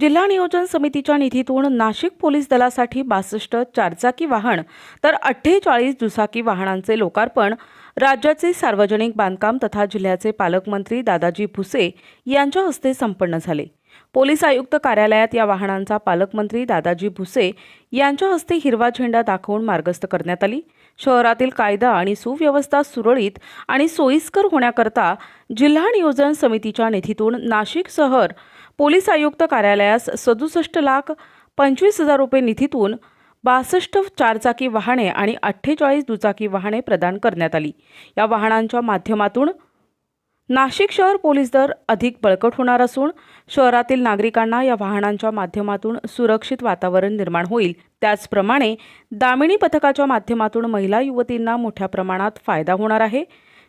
जिल्हा नियोजन समितीच्या निधीतून नाशिक पोलीस दलासाठी बासष्ट चारचाकी वाहन तर अठ्ठेचाळीस दुचाकी वाहनांचे लोकार्पण राज्याचे सार्वजनिक बांधकाम तथा जिल्ह्याचे पालकमंत्री दादाजी भुसे यांच्या हस्ते संपन्न झाले. पोलीस आयुक्त कार्यालयात या वाहनांचा पालकमंत्री दादाजी भुसे यांच्या हस्ते हिरवा झेंडा दाखवून मार्गस्थ करण्यात आली. शहरातील कायदा आणि सुव्यवस्था सुरळीत आणि सोयीस्कर होण्याकरता जिल्हा नियोजन समितीच्या निधीतून नाशिक शहर पोलीस आयुक्त कार्यालयास सदुसष्ट लाख पंचवीस हजार रुपये निधीतून बासष्ट चारचाकी वाहने आणि अठ्ठेचाळीस दुचाकी वाहने प्रदान करण्यात आली. या वाहनांच्या माध्यमातून नाशिक शहर पोलीस दल अधिक बळकट होणार असून शहरातील नागरिकांना या वाहनांच्या माध्यमातून सुरक्षित वातावरण निर्माण होईल. त्याचप्रमाणे दामिनी पथकाच्या माध्यमातून महिला युवतींना मोठ्या प्रमाणात फायदा होणार आहे.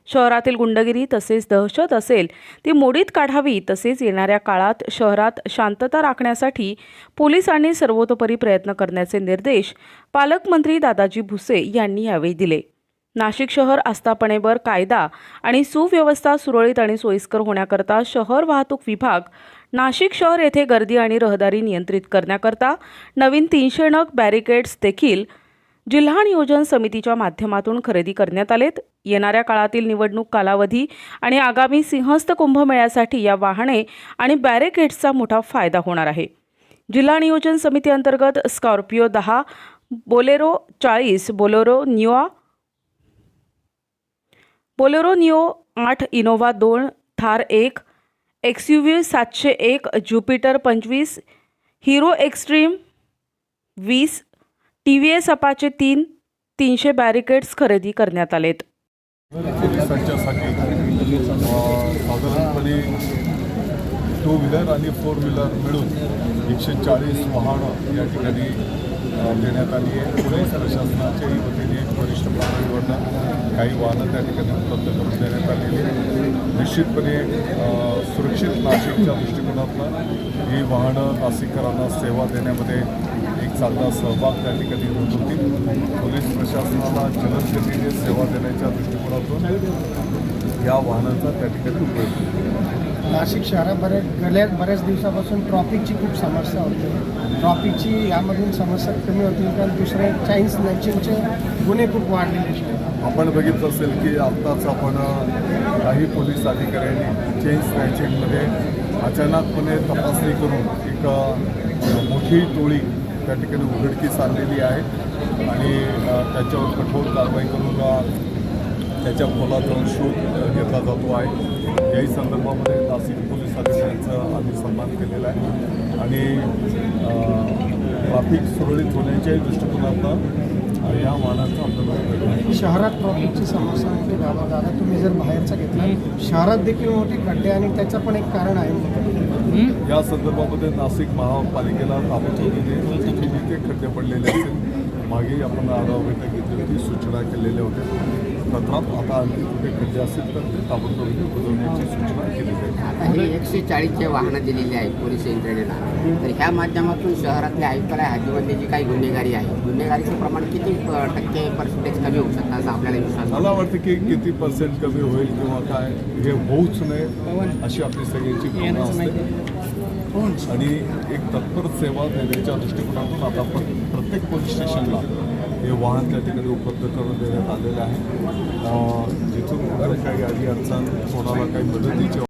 शहरातील गुंडगिरी तसेच दहशत असेल ती मोडीत काढावी तसेच येणाऱ्या काळात शहरात शांतता राखण्यासाठी पोलिसांनी सर्वतोपरी प्रयत्न करण्याचे निर्देश पालकमंत्री दादाजी भुसे यांनी यावेळी दिले. नाशिक शहर आस्थापनेवर कायदा आणि सुव्यवस्था सुरळीत आणि सोयीस्कर होण्याकरता शहर वाहतूक विभाग नाशिक शहर येथे गर्दी आणि रहदारी नियंत्रित करण्याकरता नवीन तीनशे नग बॅरिकेड्स देखील जिल्हा नियोजन समितीच्या माध्यमातून खरेदी करण्यात आलेत. येणाऱ्या काळातील निवडणूक कालावधी आणि आगामी सिंहस्थ कुंभमेळ्यासाठी या वाहने आणि बॅरिकेड्सचा मोठा फायदा होणार आहे. जिल्हा नियोजन समिती अंतर्गत स्कॉर्पिओ दहा बोलेरो चाळीस बोलेरो न्युआ बोलेरो निओ आठ इनोव्हा दोन थार एक एक्स यू व्ही सातशे एक ज्युपिटर पंचवीस हिरो एक्स्ट्रीम वीस टी व्ही एस अपाचे तीन तीनशे बॅरिकेड्स खरेदी करण्यात आलेत. साधारणपणे टू व्हीलर आणि फोर व्हीलर मिळून एकशे चाळीस वाहनं या ठिकाणी देण्यात आली आहे. पोलीस प्रशासनाच्याही वतीने काही वाहनं त्या ठिकाणी उपलब्ध करून देण्यात आलेली निश्चितपणे सुरक्षित नाशिकच्या दृष्टिकोनातनं ही वाहनं नाशिककरांना सेवा देण्यामध्ये एक चांगला सहभाग त्या ठिकाणी होत होती. पोलीस प्रशासनाला जलदगतीने सेवा देण्याच्या दृष्टिकोनातून या वाहनांचा त्या ठिकाणी उपयोग नाशिक शहरात बऱ्याच गेल्या बऱ्याच दिवसापासून ट्रॉफिकची खूप समस्या होती. ट्रॉफिकची यामधून समस्या कमी होती कारण दुसरे चाईन स्नॅचिंगचे गुन्हे खूप वाढलेले आपण बघितलं असेल की आत्ताच आपण काही पोलीस अधिकाऱ्यांनी चेन स्नॅचिंगमध्ये अचानकपणे तपासणी करून एक मोठी टोळी त्या ठिकाणी उघडकीस आणलेली आहे. आणि त्याच्यावर कठोर कारवाई करून त्याच्या खोलात जाऊन शोध घेतला जातो आहे. याही संदर्भामध्ये नाशिक पोलीस अधिकाऱ्यांचा आम्ही सन्मान केलेला आहे. आणि ट्राफिक सुरळीत होण्याच्याही दृष्टिकोनातनं या वाहनांचा आपल्याला. शहरात ट्रॉफिकची समस्या मोठी दादा तुम्ही जर बाहेरचा घेतला शहरात देखील मोठे खड्डे आणि त्याचं पण एक कारण आहे. या संदर्भामध्ये नाशिक महापालिकेला ताबडतोबीने जिथे जिथे खड्डे पडलेले असतील. मागे आपण आढावा बैठक घेतली होती सूचना केलेल्या होत्या. तथाप आता आणखी कुठे खड्डे असतील तर ते ताबडतोबीने बुजवण्याची सूचना केली जाईल आता हे एकशे चाळीसचे वाहनं दिलेली आहेत पोलीस यंत्रणेला. तर ह्या माध्यमातून शहरातल्या आयुक्तालय हद्दीमध्ये जी काही गुन्हेगारी आहे. गुन्हेगारीचं प्रमाण किती टक्के पर्सेंटेज कमी होऊ शकतं असं आपल्याला विश्वास मला वाटतं की किती पर्सेंट कमी होईल किंवा काय हे होऊच नये अशी आपली सगळ्यांची भावना असते. आणि एक तत्पर सेवा देण्याच्या दृष्टिकोनातून आता पण प्रत्येक पोलीस स्टेशनला हे वाहन त्या ठिकाणी उपलब्ध करून देण्यात आलेलं आहे. जिथून काही अडी अडचण कोणाला काही मदतीची